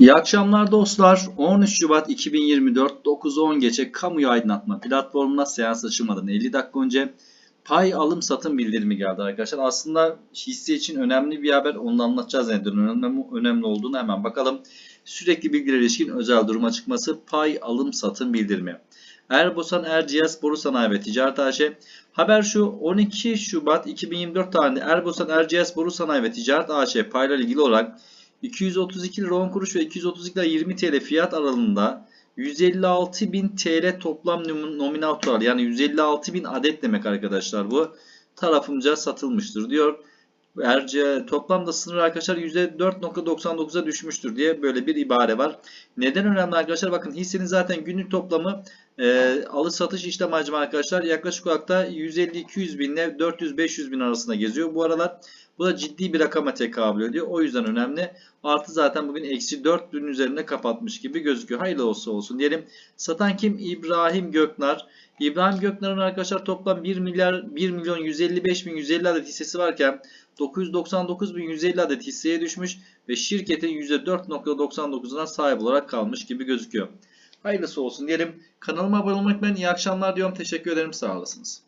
İyi akşamlar dostlar. 13 Şubat 2024 9.10 geçe kamuyu aydınlatma platformuna seans açılmadan 50 dakika önce pay alım satım bildirimi geldi arkadaşlar. Aslında hisse için önemli bir haber. Onu anlatacağız neden önemli, önemli olduğunu hemen bakalım. Sürekli bilgiler ilişkin özel durum açıklaması pay alım satım bildirimi. Erbosan Erciyes Boru Sanayi ve Ticaret AŞ. Haber şu 12 Şubat 2024 tarihinde Erbosan Erciyes Boru Sanayi ve Ticaret AŞ payla ilgili olarak 232 lira 10 kuruş ve 232 lira 20 TL fiyat aralığında 156.000 TL toplam nom- nominal tutar yani 156.000 adet demek arkadaşlar bu tarafımca satılmıştır diyor. Erce toplamda sınır arkadaşlar %4.99'a düşmüştür diye böyle bir ibare var. Neden önemli arkadaşlar? Bakın hissenin zaten günlük toplamı e, alış satış işlem hacmi arkadaşlar yaklaşık olarak da 150-200 bin ile 400-500 bin arasında geziyor bu aralar. Bu da ciddi bir rakama tekabül ediyor. O yüzden önemli. Artı zaten bugün eksi 4 bin üzerinde kapatmış gibi gözüküyor. Hayırlı olsun olsun diyelim. Satan kim? İbrahim Göknar. İbrahim Göknar'ın arkadaşlar toplam 1 milyar 1 milyon 155 bin 150 adet hissesi varken 999 bin 150 adet hisseye düşmüş ve şirketin %4.99'una sahip olarak kalmış gibi gözüküyor. Hayırlısı olsun diyelim. Kanalıma abone olmak ben iyi akşamlar diyorum. Teşekkür ederim. Sağ olasınız.